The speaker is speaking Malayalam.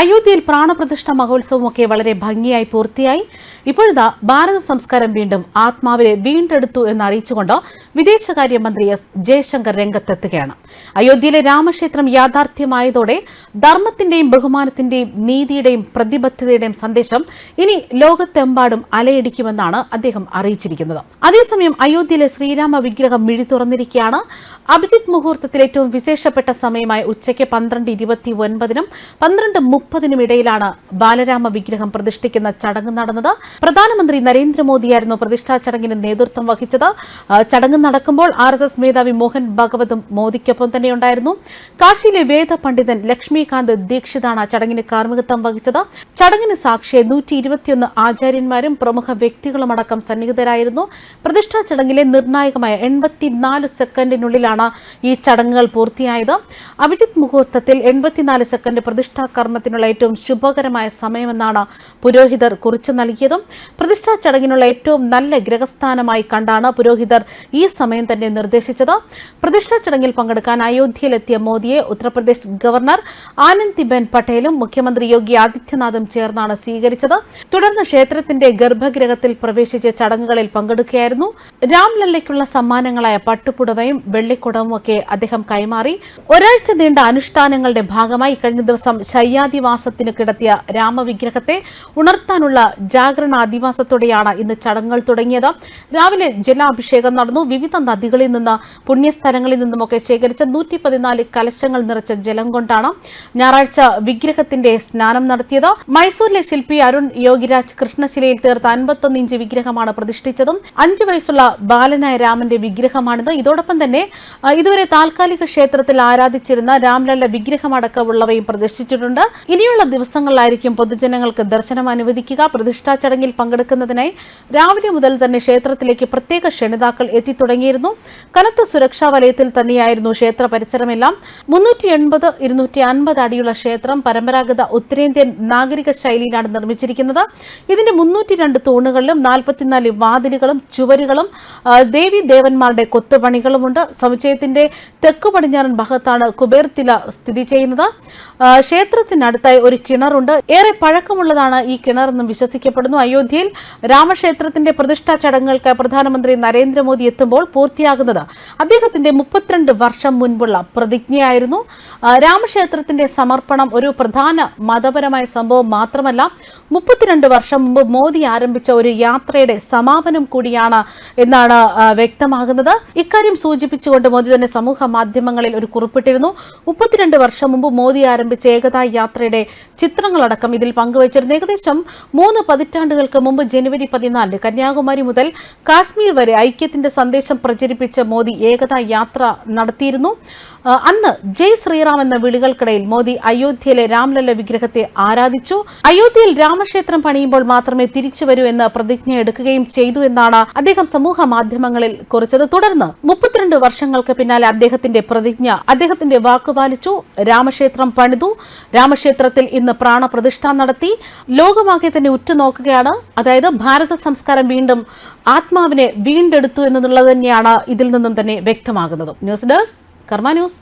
അയോധ്യയിൽ പ്രാണപ്രതിഷ്ഠ മഹോത്സവമൊക്കെ വളരെ ഭംഗിയായി പൂർത്തിയായി. ഇപ്പോഴിതാ ഭാരത സംസ്കാരം വീണ്ടും ആത്മാവിനെ വീണ്ടെടുത്തു എന്ന് അറിയിച്ചുകൊണ്ട് വിദേശകാര്യമന്ത്രി എസ് ജയശങ്കർ രംഗത്തെത്തുകയാണ്. അയോധ്യയിലെ രാമക്ഷേത്രം യാഥാർത്ഥ്യമായതോടെ ധർമ്മത്തിന്റെയും ബഹുമാനത്തിന്റെയും നീതിയുടെയും പ്രതിബദ്ധതയുടെയും സന്ദേശം ഇനി ലോകത്തെമ്പാടും അലയടിക്കുമെന്നാണ് അദ്ദേഹം അറിയിച്ചിരിക്കുന്നത്. അതേസമയം അയോധ്യയിലെ ശ്രീരാമ വിഗ്രഹം മിഴി തുറന്നിരിക്കുകയാണ്. അഭിജിത് മുഹൂർത്തത്തിൽ ഏറ്റവും വിശേഷപ്പെട്ട സമയമായ ഉച്ചയ്ക്ക് പന്ത്രണ്ട് ഇരുപത്തി ഒൻപതിനും പന്ത്രണ്ട് മുപ്പതിനും ഇടയിലാണ് ബാലരാമ വിഗ്രഹം പ്രതിഷ്ഠിക്കുന്ന ചടങ്ങ് നടന്നത്. പ്രധാനമന്ത്രി നരേന്ദ്രമോദിയായിരുന്നു പ്രതിഷ്ഠാ ചടങ്ങിന് നേതൃത്വം വഹിച്ചത്. ചടങ്ങ് നടക്കുമ്പോൾ ആർ എസ് എസ് മേധാവി മോഹൻ ഭഗവതും മോദിക്കൊപ്പം തന്നെയുണ്ടായിരുന്നു. കാശിയിലെ വേദ പണ്ഡിതൻ ലക്ഷ്മികാന്ത് ദീക്ഷിതാണ് ചടങ്ങിന് കാർമ്മികത്വം വഹിച്ചത്. ചടങ്ങിന് സാക്ഷിയെ നൂറ്റി ഇരുപത്തിയൊന്ന് ആചാര്യന്മാരും പ്രമുഖ വ്യക്തികളുമടക്കം സന്നിഹിതരായിരുന്നു. പ്രതിഷ്ഠാ ചടങ്ങിലെ നിർണായകമായ എൺപത്തിനാല് സെക്കൻഡിനുള്ളിലാണ് ഈ ചടങ്ങുകൾ പൂർത്തിയായത്. അഭിജിത് മുഹൂർത്തത്തിൽ എൺപത്തിനാല് സെക്കൻഡ് പ്രതിഷ്ഠാ കർമ്മത്തിനുള്ള ഏറ്റവും ശുഭകരമായ സമയമെന്നാണ് പുരോഹിതർ കുറിച്ചു നൽകിയതും പ്രതിഷ്ഠാ ചടങ്ങിനുള്ള ഏറ്റവും നല്ല ഗ്രഹസ്ഥാനമായി കണ്ടാണ് പുരോഹിതർ ഈ സമയം തന്നെ നിർദ്ദേശിച്ചത്. പ്രതിഷ്ഠാ ചടങ്ങിൽ പങ്കെടുക്കാൻ അയോധ്യയിലെത്തിയ മോദിയെ ഉത്തർപ്രദേശ് ഗവർണർ ആനന്ദിബെൻ പട്ടേലും മുഖ്യമന്ത്രി യോഗി ആദിത്യനാഥും ചേർന്നാണ് സ്വീകരിച്ചത്. തുടർന്ന് ക്ഷേത്രത്തിന്റെ ഗർഭഗൃഹത്തിൽ പ്രവേശിച്ച് ചടങ്ങുകളിൽ പങ്കെടുക്കുകയായിരുന്നു. രാംലല്ലയ്ക്കുള്ള സമ്മാനങ്ങളായ പട്ടുപുടവയും വെള്ളിക്കുടവും ഒക്കെ അദ്ദേഹം കൈമാറി. ഒരാഴ്ച നീണ്ട അനുഷ്ഠാനങ്ങളുടെ ഭാഗമായി കഴിഞ്ഞ ദിവസം ശയ്യാദിവാസത്തിന് കിടത്തിയ രാമവിഗ്രഹത്തെ ഉണർത്താനുള്ള ജാഗരണ ആദിവാസത്തോടെയാണ് ഇന്ന് ചടങ്ങുകൾ തുടങ്ങിയത്. രാവിലെ ജലാഭിഷേകം നടന്നു. വിവിധ നദികളിൽ നിന്ന് പുണ്യസ്ഥലങ്ങളിൽ നിന്നുമൊക്കെ ശേഖരിച്ച നൂറ്റി പതിനാല് കലശങ്ങൾ നിറച്ച ജലം കൊണ്ടാണ് ഞായറാഴ്ച വിഗ്രഹത്തിന്റെ സ്നാനം നടത്തിയത്. മൈസൂരിലെ ശില്പി അരുൺ യോഗിരാജ് കൃഷ്ണശിലയിൽ തീർത്ത അൻപത്തൊന്ന് ഇഞ്ച് വിഗ്രഹമാണ് പ്രതിഷ്ഠിച്ചതും അഞ്ചു വയസ്സുള്ള ബാലനായ രാമന്റെ വിഗ്രഹമാണിത്. ഇതോടൊപ്പം തന്നെ ഇതുവരെ താൽക്കാലിക ക്ഷേത്രത്തിൽ ആരാധിച്ചിരുന്ന രാംലല്ല വിഗ്രഹമടക്കമുള്ളവയും പ്രതിഷ്ഠിച്ചിട്ടുണ്ട്. ഇനിയുള്ള ദിവസങ്ങളിലായിരിക്കും പൊതുജനങ്ങൾക്ക് ദർശനം അനുവദിക്കുക. പ്രതിഷ്ഠാ ചടങ്ങിൽ പങ്കെടുക്കുന്നതിനായി രാവിലെ മുതൽ തന്നെ ക്ഷേത്രത്തിലേക്ക് പ്രത്യേക ക്ഷണിതാക്കൾ എത്തിത്തുടങ്ങിയിരുന്നു. കനത്ത സുരക്ഷാ വലയത്തിൽ തന്നെയായിരുന്നു ക്ഷേത്ര പരിസരമെല്ലാം. മുന്നൂറ്റി എൺപത് ഇരുന്നൂറ്റി അൻപത് അടിയുള്ള ക്ഷേത്രം പരമ്പരാഗത ഉത്തരേന്ത്യൻ നാഗരിക ശൈലിയിലാണ് നിർമ്മിച്ചിരിക്കുന്നത്. ഇതിന്റെ മുന്നൂറ്റി രണ്ട് തൂണുകളിലും നാൽപ്പത്തിനാല് വാതിലുകളും ചുവരുകളും ദേവി ദേവന്മാരുടെ കൊത്തുപണികളുമുണ്ട്. സമുച്ചയത്തിന്റെ തെക്കു പടിഞ്ഞാറൻ ഭാഗത്താണ് കുബേർത്തില തില സ്ഥിതി ചെയ്യുന്നത്. ആ, ക്ഷേത്രത്തിനടുത്തായി ഒരു കിണറുണ്ട്. ഏറെ പഴക്കമുള്ളതാണ് ഈ കിണർ എന്നും വിശ്വസിക്കപ്പെടുന്നു. അയോധ്യയിൽ രാമക്ഷേത്രത്തിന്റെ പ്രതിഷ്ഠാ ചടങ്ങുകൾക്ക് പ്രധാനമന്ത്രി നരേന്ദ്രമോദി എത്തുമ്പോൾ പൂർത്തിയാകുന്നത് അദ്ദേഹത്തിന്റെ മുപ്പത്തിരണ്ട് വർഷം മുൻപുള്ള പ്രതിജ്ഞയായിരുന്നു. രാമക്ഷേത്രത്തിന്റെ സമർപ്പണം ഒരു പ്രധാന മതപരമായ സംഭവം മാത്രമല്ല മുപ്പത്തിരണ്ട് വർഷം മുമ്പ് മോദി ആരംഭിച്ച ഒരു യാത്രയുടെ സമാപനം കൂടിയാണ് എന്നാണ് വ്യക്തമാകുന്നത്. ഇക്കാര്യം സൂചിപ്പിച്ചുകൊണ്ട് മോദി തന്നെ സമൂഹ മാധ്യമങ്ങളിൽ ഒരു കുറിപ്പിട്ടിരുന്നു. മുപ്പത്തിരണ്ട് വർഷം മുമ്പ് മോദി ആരംഭിച്ച ഏകതാ യാത്രയുടെ ചിത്രങ്ങളടക്കം ഇതിൽ പങ്കുവച്ചിരുന്നു. ഏകദേശം മൂന്ന് പതിറ്റാണ്ടുകൾക്ക് മുമ്പ് ജനുവരി പതിനാലിന് കന്യാകുമാരി മുതൽ കാശ്മീർ വരെ ഐക്യത്തിന്റെ സന്ദേശം പ്രചരിപ്പിച്ച മോദി ഏകതാ യാത്ര നടത്തിയിരുന്നു. അന്ന് ജയ് ശ്രീറാം എന്ന വിളികൾക്കിടയിൽ മോദി അയോധ്യയിലെ രാംലല്ല വിഗ്രഹത്തെ ആരാധിച്ചു. അയോധ്യയിൽ രാമക്ഷേത്രം പണിയുമ്പോൾ മാത്രമേ തിരിച്ചു വരൂ എന്ന് പ്രതിജ്ഞ എടുക്കുകയും ചെയ്തു എന്നാണ് അദ്ദേഹം സമൂഹ മാധ്യമങ്ങളിൽ കുറിച്ചത്. തുടർന്ന് മുപ്പത്തിരണ്ട് വർഷങ്ങൾക്ക് പിന്നാലെ അദ്ദേഹത്തിന്റെ പ്രതിജ്ഞ. അദ്ദേഹത്തിന്റെ വാക്കുപാലിച്ചു രാമക്ഷേത്രം പണിതു. രാമക്ഷേത്രത്തിൽ ഇന്ന് പ്രാണപ്രതിഷ്ഠ നടത്തി. ലോകമാകെ തന്നെ ഉറ്റുനോക്കുകയാണ്. അതായത് ഭാരത സംസ്കാരം വീണ്ടും ആത്മാവിനെ വീണ്ടെടുത്തു എന്നുള്ളത് തന്നെയാണ് ഇതിൽ നിന്നും തന്നെ വ്യക്തമാകുന്നത്. News desk Karma news.